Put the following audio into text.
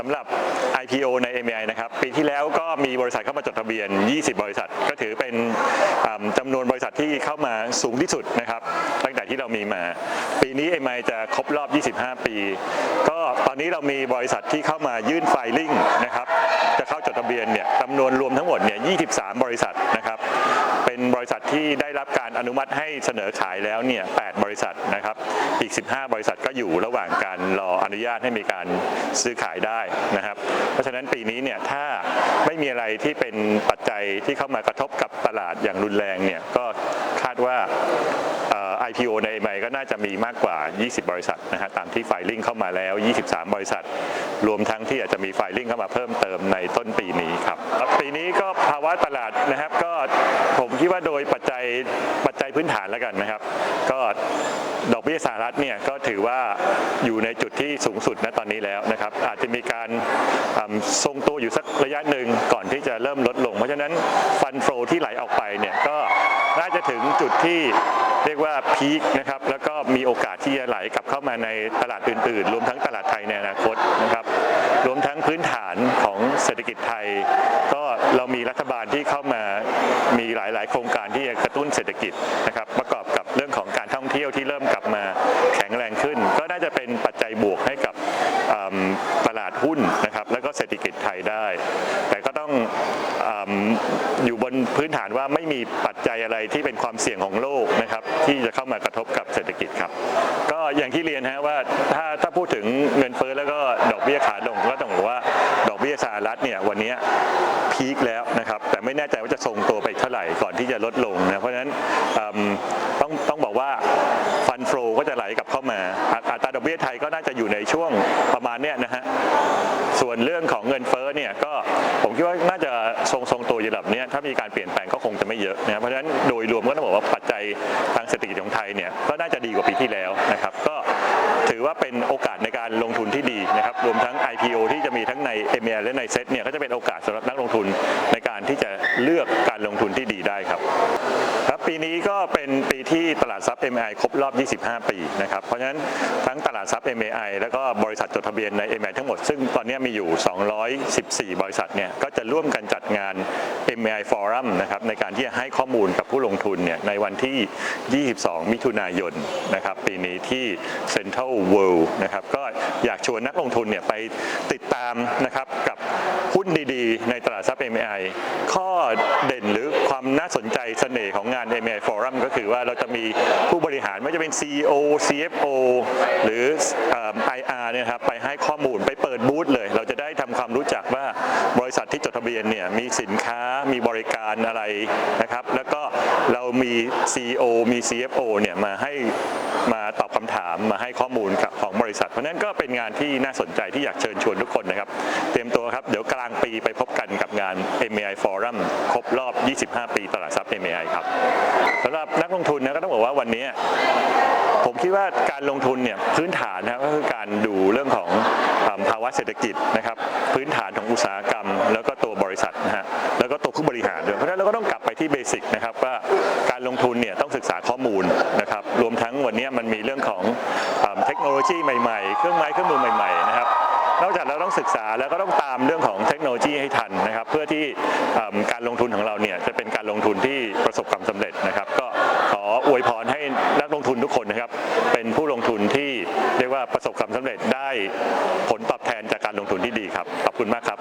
สำหรับ IPO ใน MI นะครับปีที่แล้วก็มีบริษัทเข้ามาจดทะเบียน 20 บริษัท ก็ถือเป็นอ่าจำนวนบริษัทที่เข้ามาสูงที่สุดนะครับ ตั้งแต่ที่เรามีมา ปีนี้ MI จะครบรอบ 25 ปีก อนนี้เรามีบริษัทที่เข้ามายื่นไฟลิ่งนะครับ จะเข้าจดทะเบียนเนี่ยจำนวนรวมทั้งหมดเนี่ย 23 บริษัทนะครับ เป็นบริษัทที่ได้รับการอนุมัติให้เสนอขายแล้วเนี่ย 8 บริษัทนะครับ อีก 15 บริษัทก็อยู่ระหว่างการรออนุญาตให้มีการซื้อขายได้นะครับ เพราะฉะนั้นปีนี้เนี่ยถ้าไม่มีอะไรที่เป็นปัจจัยที่เข้ามากระทบกับตลาดอย่างรุนแรงเนี่ยก็คาดว่า IPO ในใหม่ก็น่าจะมีมากกว่า 20 บริษัทนะฮะตามที่ไฟลิ่งเข้ามาแล้ว 23 บริษัท รวมทั้งที่อาจจะมีไฟลิ่งเข้ามาเพิ่มเติมในต้นปีนี้ครับปีนี้ก็ภาวะตลาดนะครับก็ผมคิดว่าโดยปัจจัยปัจจัยพื้นฐานแล้วกันนะครับ ก็ ดอกเบี้ยสหรัฐเนี่ยก็ถือว่าอยู่ในจุดที่สูงสุดณตอนนี้แล้วนะครับ อาจจะมีการทรงตัวอยู่สักระยะหนึ่งก่อนที่จะเริ่มลดลง เพราะฉะนั้นฟันโฟที่ไหลออกไปเนี่ยก็น่าจะถึงจุดที่เรียกว่าพีคนะครับแล้วก็มีโอกาสที่จะไหลกลับเข้ามาในตลาดอื่นๆ รวมทั้งตลาดไทยในอนาคตนะครับรวมทั้งพื้นฐานของเศรษฐกิจไทย ก็เรามีรัฐบาลที่เข้ามามีหลายๆ โครงการที่จะกระตุ้นเศรษฐกิจนะครับประกอบกับเรื่องของการท่อง เที่ยวที่เริ่มกลับมาแข็งแรงขึ้น ก็น่าจะเป็นปัจจัยบวกให้กับตลาดหุ้นนะครับแล้วก็เศรษฐกิจไทยได้ แต่ก็ต้องออยู่บนพื้นฐานว่าไม่มีปัจจัยอะไรที่เป็นความเสี่ยงของโลกนะครับที่จะเข้ามากระทบกับเศรษฐกิจครับ ก็อย่างที่เรียนฮะว่าถ้าถ้าพูดถึงเงินเฟ้อแล้วก็ดอกเบี้ยขาลงก็ต้องบอกว่าดอกเบี้ยสหรัฐเนี่ยวันนี้พีคแล้วนะครับแต่ไม่แน่ใจว่าจะทรงตัวไปเท่าไหร่ก่อนที่จะลดลงนะเพราะฉะนั้นต้องต้องบอกว่าฟันโฟ ก็จะไหลกลับเข้ามาอัอัตราดอกเบี้ยไทยก็น่าจะอยู่ในช่วงประมาณเนี้ยนะฮะส่วนเรื่องของเงินเฟ้อเนี่ยก็ผมคิดว่าน่าจะทรงทรงตัวอยู่ระดับเนี้ยถ้ามีการเปลี่ยนแปลงก็คงจะไม่เยอะนะครับเพราะฉะนั้นโดยรวมก็ต้องบอกว่าปัจจัยทางเศรษฐกิจของไทยเนี่ยก็น่าจะดีกว่าปีที่แล้วนะครับ ก็ถือว่าเป็นโอกาสในการลงทุนที่ดีนะครับรวมทั้ง IPO ที่จะมีทั้งใน m อ l และในเซ็ ครับครับปีนี้ก็เป็นปีที่ตลาดทรัพย์ MI ครบรอบ 25 ปีนะครับ เพราะฉะนั้นทั้งตลาดทรัพย์ MI แล้วก็บริษัทจดทะเบียนใน MI ทั้งหมด ซึ่งตอนนี้มีอยู่ 214 บริษัทเนี่ยก็จะร่วมกันจัดงาน MI Forum นะครับในการที่จะให้ข้อมูลกับผู้ลงทุนเนี่ยในวันที่ 22 มิถุนายนนะครับปีนี้ที่ Central World นะครับก็อยากชวนนักลงทุนเนี่ยไปติดตามนะครับกับหุ้นดีๆ ในตลาดทรัพย์ MI ข้อเด่นหรือ น่าสนใจเสน่ห์ของงาน MI Forum ก็คือว่าเราจะมีผู้บริหารไม่ว่าจะเป็น CEO CFO หรือเอ่อ IR เนี่ยครับไปให้ข้อมูลไปเปิดบูธเลย เราจะได้ทำความรู้จักว่าบริษัทที่จดทะเบียนเนี่ยมีสินค้ามีบริการอะไรนะครับ แล้วก็เรามี CEO มี CFO เนี่ยมาให้มาตอบคำถามมาให้ข้อมูลกับของบริษัท เพราะฉะนั้นก็เป็นงานที่น่าสนใจที่อยากเชิญชวนทุกคนนะครับ เตรียมตัวครับ เดี๋ยวกลางปีไปพบกันกับงาน MAI Forum ครบรอบ 25 ปีตลาดทรัพย์ MAI ครับสำหรับนักลงทุนนะก็ต้องบอกว่าวันนี้ผมคิดว่าการลงทุนเนี่ยพื้นฐานนะครับก็คือการดูเรื่องของภาวะเศรษฐกิจนะครับพื้นฐานของอุตสาหกรรม แล้วก็ตัวบริษัทนะฮะแล้วก็ตัวผู้บริหารด้วยเพราะฉะนั้นเราก็ต้องกลับไปที่เบสิกนะครับว่าการลงทุนเนี่ยต้องศึกษาข้อมูลนะครับรวมทั้งวันนี้มันมีเรื่องของเทคโนโลยีใหม่ๆ เครื่องไม้เครื่องมือใหม่ๆนะครับ นอกจากเราต้องศึกษาแล้วก็ต้องตามเรื่องของเทคโนโลยีให้ทันนะครับ เพื่อที่การลงทุนของเราเนี่ยจะเป็นการลงทุนที่ประสบความสำเร็จนะครับ ก็ขออวยพรให้นักลงทุนทุกคนนะครับ เป็นผู้ลงทุนที่เรียกว่าประสบความสำเร็จได้ผลตอบแทนจากการลงทุนที่ดีครับขอบคุณมากครับ